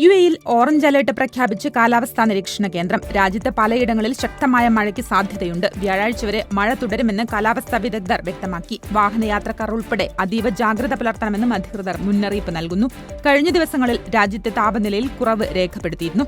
U എയിൽ orange alert പ്രഖ്യാപിച്ച് കാലാവസ്ഥാ നിരീക്ഷണ കേന്ദ്രം. രാജ്യത്ത് പലയിടങ്ങളിൽ ശക്തമായ മഴയ്ക്ക് സാധ്യതയുണ്ട്. വ്യാഴാഴ്ച വരെ മഴ തുടരുമെന്ന് കാലാവസ്ഥാ വിദഗ്ധർ വ്യക്തമാക്കി. വാഹനയാത്രക്കാർ ഉൾപ്പെടെ അതീവ ജാഗ്രത പുലർത്തണമെന്നും അധികൃതർ മുന്നറിയിപ്പ് നൽകുന്നു. കഴിഞ്ഞ ദിവസങ്ങളിൽ രാജ്യത്തെ താപനിലയിൽ കുറവ് രേഖപ്പെടുത്തിയിരുന്നു.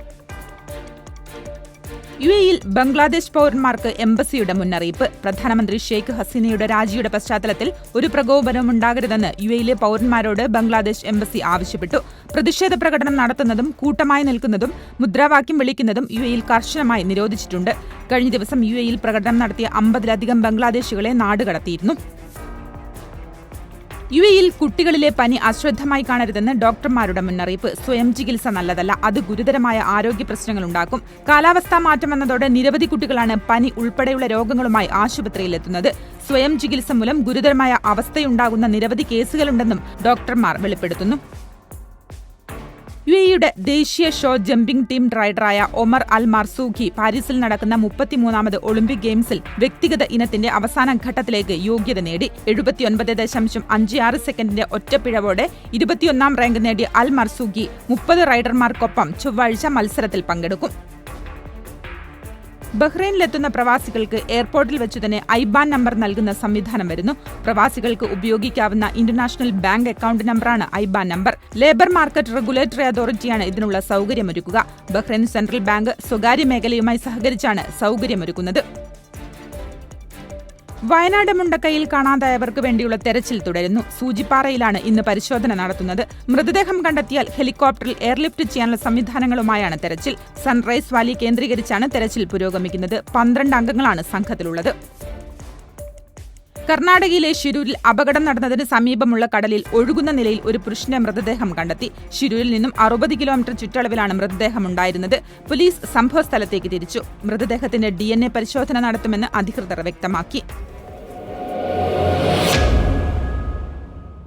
യു എയിൽ ബംഗ്ലാദേശ് പൌരന്മാർക്ക് എംബസിയുടെ മുന്നറിയിപ്പ്. പ്രധാനമന്ത്രി ഷെയ്ഖ് ഹസീനയുടെ രാജിയുടെ പശ്ചാത്തലത്തിൽ ഒരു പ്രകോപനവും ഉണ്ടാകരുതെന്ന് യു എയിലെ പൌരന്മാരോട് ബംഗ്ലാദേശ് എംബസി ആവശ്യപ്പെട്ടു. പ്രതിഷേധ പ്രകടനം നടത്തുന്നതും കൂട്ടമായി നിൽക്കുന്നതും മുദ്രാവാക്യം വിളിക്കുന്നതും യു എയിൽ കർശനമായി നിരോധിച്ചിട്ടുണ്ട്. കഴിഞ്ഞ ദിവസം യു എയിൽ പ്രകടനം നടത്തിയ അമ്പതിലധികം ബംഗ്ലാദേശികളെ നാടുകടത്തിയിരുന്നു. യു എയിൽ കുട്ടികളിലെ പനി അശ്രദ്ധമായി കാണരുതെന്ന് ഡോക്ടർമാരുടെ മുന്നറിയിപ്പ്. സ്വയം ചികിത്സ നല്ലതല്ല അത് ഗുരുതരമായ ആരോഗ്യ പ്രശ്നങ്ങൾ ഉണ്ടാക്കും. കാലാവസ്ഥാ മാറ്റം വന്നതോടെ നിരവധി കുട്ടികളാണ് പനി ഉൾപ്പെടെയുള്ള രോഗങ്ങളുമായി ആശുപത്രിയിലെത്തുന്നത്. സ്വയം ചികിത്സ മൂലം ഗുരുതരമായ അവസ്ഥയുണ്ടാകുന്ന നിരവധി കേസുകളുണ്ടെന്നും ഡോക്ടർമാർ വെളിപ്പെടുത്തുന്നു. യു എയുടെ ദേശീയ ഷോ ജമ്പിംഗ് ടീം റൈഡറായ ഒമർ അൽ മർസൂഖി പാരീസിൽ നടക്കുന്ന മുപ്പത്തിമൂന്നാമത് ഒളിമ്പിക് ഗെയിംസിൽ വ്യക്തിഗത ഇനത്തിന്റെ അവസാന ഘട്ടത്തിലേക്ക് യോഗ്യത നേടി. എഴുപത്തിയൊൻപത് ദശാംശം അഞ്ച് ആറ് സെക്കൻഡിന്റെ ഒറ്റപ്പിഴവോടെ ഇരുപത്തിയൊന്നാം റാങ്ക് നേടിയ അൽ മർസൂഖി മുപ്പത് റൈഡർമാർക്കൊപ്പം ചൊവ്വാഴ്ച മത്സരത്തിൽ പങ്കെടുക്കും. ബഹ്റൈനിലെത്തുന്ന പ്രവാസികൾക്ക് എയർപോർട്ടിൽ വെച്ച് തന്നെ ഐബാൻ നമ്പർ നൽകുന്ന സംവിധാനം വരുന്നു. പ്രവാസികൾക്ക് ഉപയോഗിക്കാവുന്ന ഇന്റർനാഷണൽ ബാങ്ക് അക്കൗണ്ട് നമ്പറാണ് IBAN number. Labour market regulatory അതോറിറ്റിയാണ് ഇതിനുള്ള സൗകര്യമൊരുക്കുക. ബഹ്റൈൻ സെൻട്രൽ ബാങ്ക് സ്വകാര്യ മേഖലയുമായി സഹകരിച്ചാണ് സൗകര്യമൊരുക്കുന്നത്. വയനാട് മുണ്ടക്കയിൽ കാണാതായവർക്ക് വേണ്ടിയുള്ള തെരച്ചിൽ തുടരുന്നു. സൂചിപ്പാറയിലാണ് ഇന്ന് പരിശോധന നടത്തുന്നത്. മൃതദേഹം കണ്ടെത്തിയാൽ ഹെലികോപ്റ്ററിൽ എയർലിഫ്റ്റ് ചെയ്യാനുള്ള സംവിധാനങ്ങളുമായാണ് തെരച്ചിൽ. സൺറൈസ് വാലി കേന്ദ്രീകരിച്ചാണ് തെരച്ചിൽ പുരോഗമിക്കുന്നത്. പന്ത്രണ്ട് അംഗങ്ങളാണ് സംഘത്തിലുള്ളത്. കർണാടകയിലെ ഷിരൂരിൽ അപകടം നടന്നതിന് സമീപമുള്ള കടലിൽ ഒഴുകുന്ന നിലയിൽ ഒരു പുരുഷന്റെ മൃതദേഹം കണ്ടെത്തി. ഷിരൂരിൽ നിന്നും അറുപത് കിലോമീറ്റർ ചുറ്റളവിലാണ് മൃതദേഹം ഉണ്ടായിരുന്നത്. പോലീസ് സംഭവസ്ഥലത്തേക്ക് തിരിച്ചു. മൃതദേഹത്തിന്റെ ഡി പരിശോധന നടത്തുമെന്ന് അധികൃതർ വ്യക്തമാക്കി.